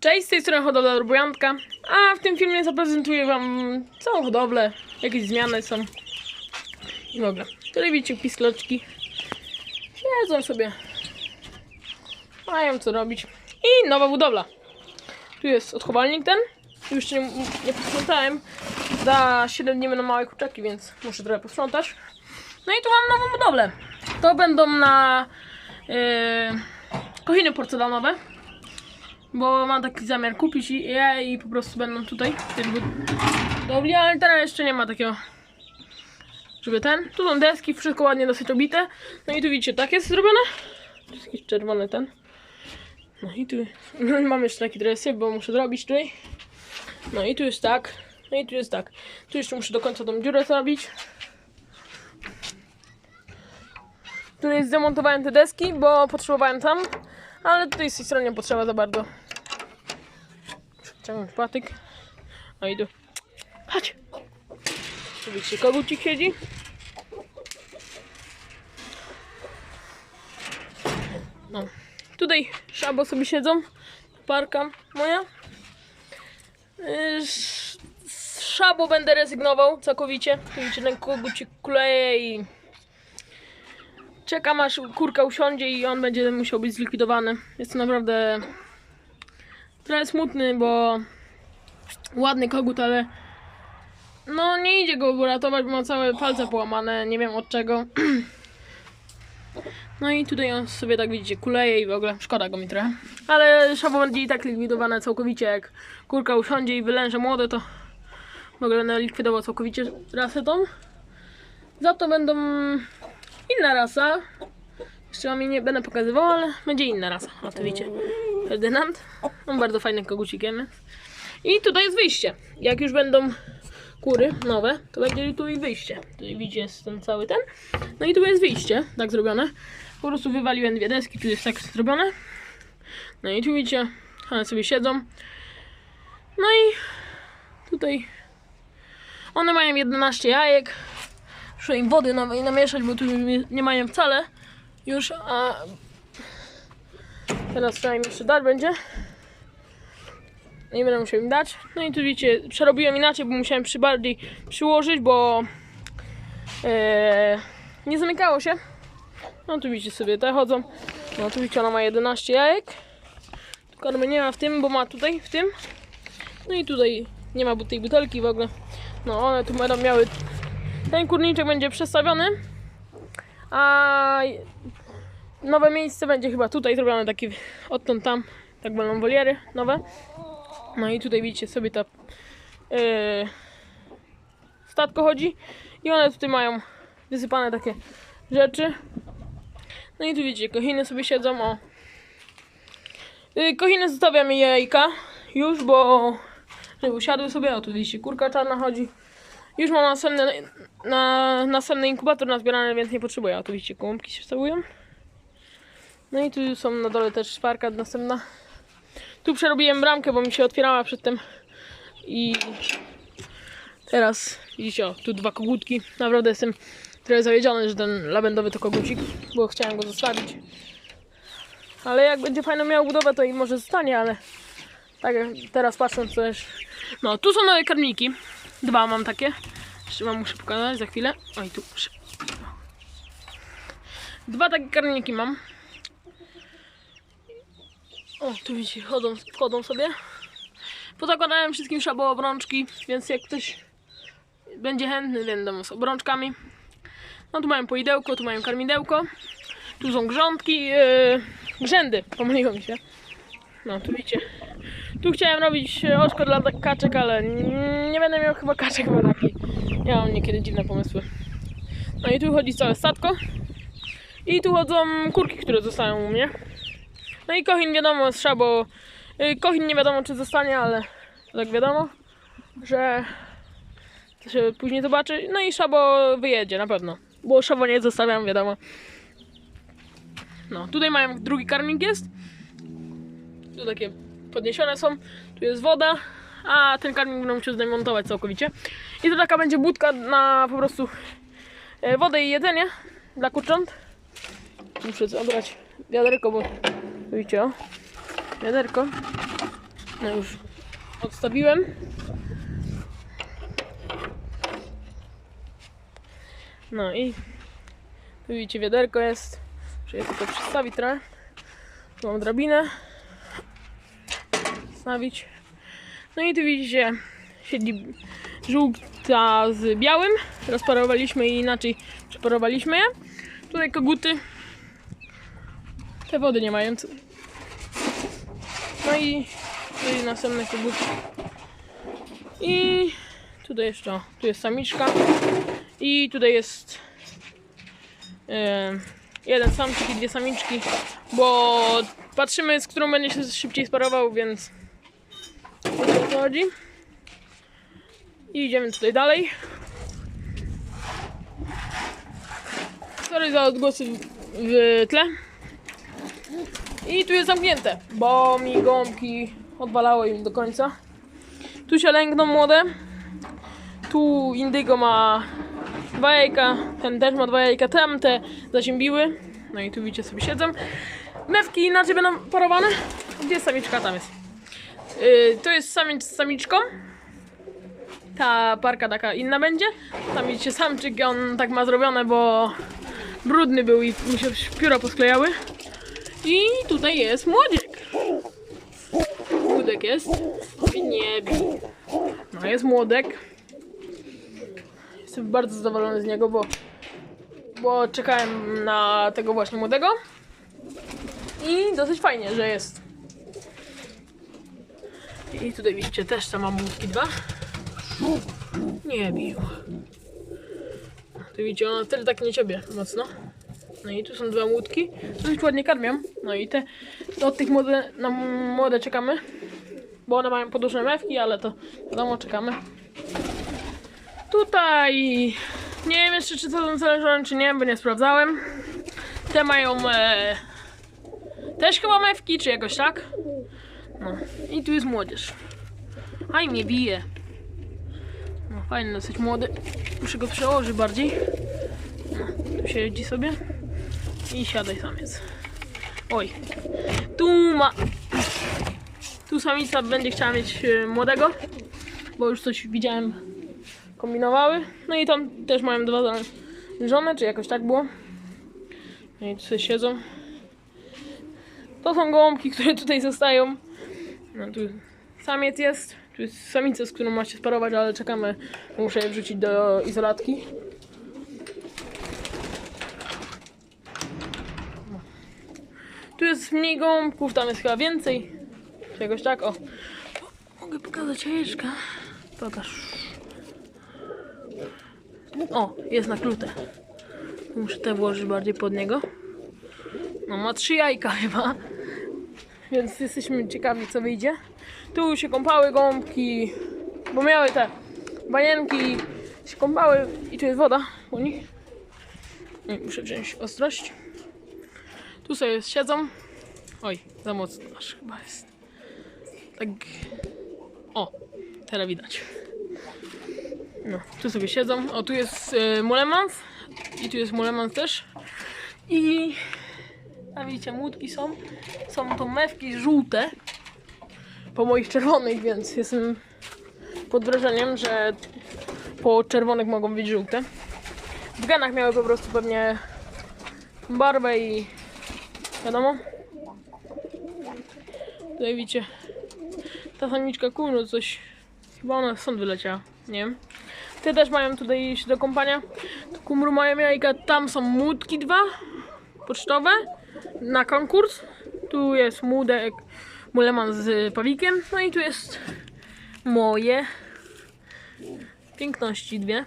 Cześć, z tej strony hodowla Robujantka, a w tym filmie zaprezentuję wam całą hodowlę, jakieś zmiany są i w ogóle. Tutaj widzicie piskloczki, siedzą sobie, mają co robić i nowa budowla. Tu jest odchowalnik ten, już nie, nie posprzątałem, za 7 dni będą małe kurczaki, więc muszę trochę posprzątać. No i tu mam nową budowlę. To będą na yy, porcelanowe bo mam taki zamiar kupić i je i po prostu będą tutaj w tym budowli, ale teraz jeszcze nie ma takiego żeby ten, tu są deski, wszystko ładnie dosyć obite. No i tu widzicie, tak jest zrobione. Tu jest jakiś czerwony ten. No i tu mam jeszcze taki dresy, bo muszę zrobić tutaj. No i tu jest tak no i tu jest tak. Tu jeszcze muszę do końca tą dziurę zrobić. Tutaj zdemontowałem te deski, bo potrzebowałem tam, ale tutaj z tej strony nie potrzeba za bardzo. Ciągnąć patyk. No i tu. Chodź! Tu widzicie, kogucik siedzi. No. Tutaj szabo sobie siedzą. Parka moja. Yy, Z szabo będę rezygnował całkowicie. Tu widzicie, ten kogucik kuleje i Czekam aż kurka usiądzie i on będzie musiał być zlikwidowany. Jest to naprawdę trochę smutny, bo ładny kogut, ale no nie idzie go uratować, bo ma całe palce połamane, nie wiem od czego. No i tutaj on sobie tak widzicie kuleje i w ogóle szkoda go mi trochę. Ale szabo będzie i tak likwidowane całkowicie, jak kurka usiądzie i wylęże młode, to w ogóle likwidował całkowicie rasę tą. Za to będą inna rasa. Jeszcze wam jej nie będę pokazywał, ale będzie inna rasa. O, to widzicie. Ferdynand. On bardzo fajnym kogucikiem jest. I tutaj jest wyjście. Jak już będą kury nowe, to będzie tu i wyjście. Tutaj widzicie, jest ten cały ten. No i tu jest wyjście, tak zrobione. Po prostu wywaliłem dwie deski, tu jest tak zrobione. No i tu widzicie, one sobie siedzą. No i tutaj one mają 11 jajek. Muszę im wody nowej namieszać, bo tu nie- nie mają wcale już, a teraz trzeba jeszcze dać będzie. Nie będę musiał im dać. No i tu widzicie, przerobiłem inaczej, bo musiałem przy bardziej przyłożyć, bo e, nie zamykało się. No tu widzicie sobie, te chodzą. No tu widzicie, ona ma 11 jajek. Tu karmy nie ma w tym, bo ma tutaj, w tym. No i tutaj nie ma tej butelki w ogóle. No one tu będą miały ten kurniczek będzie przestawiony, a nowe miejsce będzie chyba tutaj zrobione, taki odtąd tam, tak będą woliery nowe. No i tutaj widzicie sobie ta yy, statko chodzi i one tutaj mają wysypane takie rzeczy. No i tu widzicie, kochiny sobie siedzą, o. Yy, kochiny zostawiam jajka już, bo żeby usiadły sobie, o tu widzicie, kurka czarna chodzi. Już mam następny, na, następny inkubator nazbierany, więc nie potrzebuję. Oczywiście gołąbki się stałują. No i tu są na dole też szparka następna. Tu przerobiłem bramkę, bo mi się otwierała przedtem. I teraz widzicie, o, tu dwa kogutki. Naprawdę jestem trochę zawiedziony, że ten lawendowy to kogucik, bo chciałem go zostawić. Ale jak będzie fajną miał budowę, to i może zostanie, ale tak teraz patrząc też. No, tu są nowe karmniki. Dwa mam takie. Jeszcze wam muszę pokazać za chwilę. Oj, tu. Dwa takie karniki mam. O, tu widzicie, chodzą, wchodzą sobie. Pozakładałem wszystkim szabo obrączki, więc jak ktoś będzie chętny, będą z obrączkami. No tu mają poidełko, tu mają karmidełko. Tu są grządki, yy, grzędy, pomyliło mi się. No, tu widzicie. Tu chciałem robić e, oczko dla tak- kaczek, ale nie będę miał chyba kaczek, bo taki. Ja mam niekiedy dziwne pomysły. No i tu chodzi całe statko. I tu chodzą kurki, które zostają u mnie. No i kochin wiadomo, trzeba, bo y, kochin nie wiadomo czy zostanie, ale tak wiadomo, że to się później zobaczy. No i szabo wyjedzie na pewno, bo szabo nie zostawiam, wiadomo. No, tutaj mają drugi karmnik jest. Tu takie podniesione są. Tu jest woda, a ten karmik będę musiał zdemontować całkowicie. I to taka będzie budka na po prostu e, wodę i jedzenie dla kurcząt. Muszę zabrać wiaderko, bo widzicie o, wiaderko. No już odstawiłem. No i tu widzicie wiaderko jest. Muszę je tylko przystawić trochę. Tu mam drabinę. Stawić. No i tu widzicie siedzi żółta z białym. Rozparowaliśmy i inaczej przeparowaliśmy je. Tutaj koguty. Te wody nie mają. No i tutaj następne koguty. I tutaj jeszcze, tu jest samiczka. I tutaj jest e, jeden samczyk i dwie samiczki, bo patrzymy, z którą będzie się szybciej sparował, więc o co chodzi. I idziemy tutaj dalej. Sorry za odgłosy w tle. I tu jest zamknięte, bo mi gąbki odwalały im do końca. Tu się lęgną młode. Tu indygo ma dwa jajka, ten też ma dwa jajka, tam te zaziębiły. No i tu widzicie sobie siedzą. Mewki inaczej będą parowane. Gdzie samiczka? Tam jest. Yy, to jest samiec z samiczką. Ta parka taka inna będzie. Tam widzicie samczyk, on tak ma zrobione, bo brudny był i mu się pióra posklejały. I tutaj jest młodziek. Młodek jest. I nie bij. No jest młodek. Jestem bardzo zadowolony z niego, bo, bo czekałem na tego właśnie młodego. I dosyć fajnie, że jest. I tutaj widzicie też tam mam młódki dwa. Nie bił. Tu widzicie, ona tyle tak nie ciebie mocno. No i tu są dwa łódki. Dosyć ładnie karmią. No i te od tych młode, na młode czekamy. Bo one mają podłużne mewki, ale to wiadomo, czekamy. Tutaj nie wiem jeszcze czy to są zależone czy nie, bo nie sprawdzałem. Te mają e, też chyba mewki, czy jakoś tak. No i tu jest młodzież. Aj mnie bije. No fajny, dosyć młody. Muszę go przełożyć bardziej. No, tu siedzi sobie. I siadaj samiec. Oj. Tu ma. Tu samica będzie chciała mieć e, młodego. Bo już coś widziałem kombinowały. No i tam też mają dwa żony, czy jakoś tak było. No i tu sobie siedzą. To są gołąbki, które tutaj zostają. No tu samiec jest. Tu jest samica, z którą ma się sparować, ale czekamy. Muszę je wrzucić do izolatki. Tu jest mniej gołąbków, tam jest chyba więcej. Czy jakoś tak, o. Mogę pokazać jajeczka. Pokaż. O, jest naklute. Muszę te włożyć bardziej pod niego. No, ma trzy jajka chyba. Więc jesteśmy ciekawi, co wyjdzie. Tu się kąpały gąbki, bo miały te bajenki, się kąpały i tu jest woda u nich. Nie, muszę wziąć ostrość. Tu sobie siedzą. Oj, za mocno aż chyba jest. Tak. O, teraz widać. No, tu sobie siedzą. O, tu jest e, mulemans. I tu jest mulemans też. I a widzicie, młódki są. Są to mewki żółte. Po moich czerwonych, więc jestem pod wrażeniem, że po czerwonych mogą być żółte. W genach miały po prostu pewnie barwę i wiadomo. Tutaj widzicie, ta samiczka kurno coś, chyba ona stąd wyleciała, nie wiem. Te też mają tutaj iść do kąpania. Kumru mają jajka, tam są młódki dwa, pocztowe, na konkurs. Tu jest młodek, muleman z pawikiem, no i tu jest moje piękności dwie.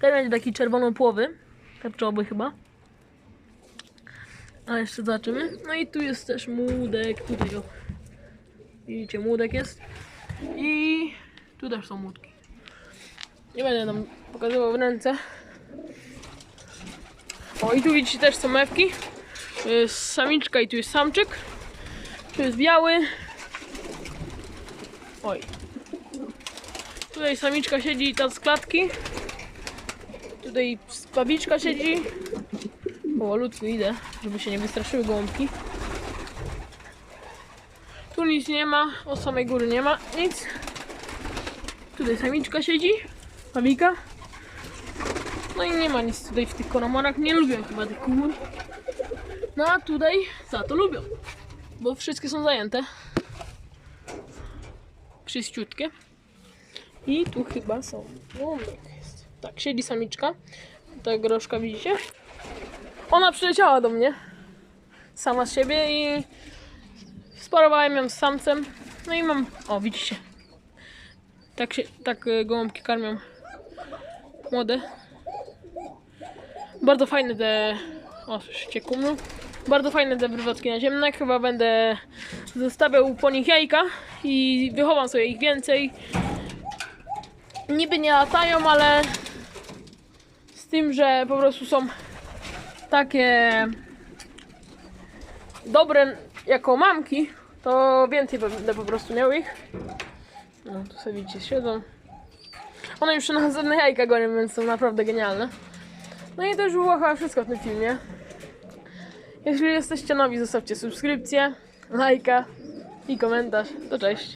Ten będzie taki czerwonopłowy, te pszczoły chyba. A jeszcze zobaczymy. No i tu jest też młódek, tutaj o. Widzicie, młódek jest. I tu też są młódki. Nie będę nam pokazywał w ręce. O i tu widzicie też są mewki. Tu jest samiczka i tu jest samczyk. Tu jest biały. Oj. Tutaj samiczka siedzi ta z klatki. Tutaj pawiczka siedzi. Powolutku idę, żeby się nie wystraszyły gołąbki. Tu nic nie ma, od samej góry nie ma nic. Tutaj samiczka siedzi, mamika. No i nie ma nic tutaj w tych konomorach, nie lubią chyba tych kur. No a tutaj za to lubią, bo wszystkie są zajęte. Czyściutkie. I tu chyba są. O, jest. Tak, siedzi samiczka. Ta groszka widzicie? Ona przyleciała do mnie. Sama z siebie i sparowałem ją z samcem. No i mam. O, widzicie. Tak się, tak e, gołąbki karmią. Młode. Bardzo fajne te. O, słyszycie kumru. Bardzo fajne te brywotki naziemne. Chyba będę zostawiał po nich jajka i wychowam sobie ich więcej. Niby nie latają, ale z tym, że po prostu są takie dobre jako mamki, to więcej będę po prostu miał ich. No, tu sobie widzicie, siedzą. One już na następne jajka gonią, więc są naprawdę genialne. No i to już było chyba wszystko w tym filmie. Jeśli jesteście nowi, zostawcie subskrypcję, lajka i komentarz. To cześć.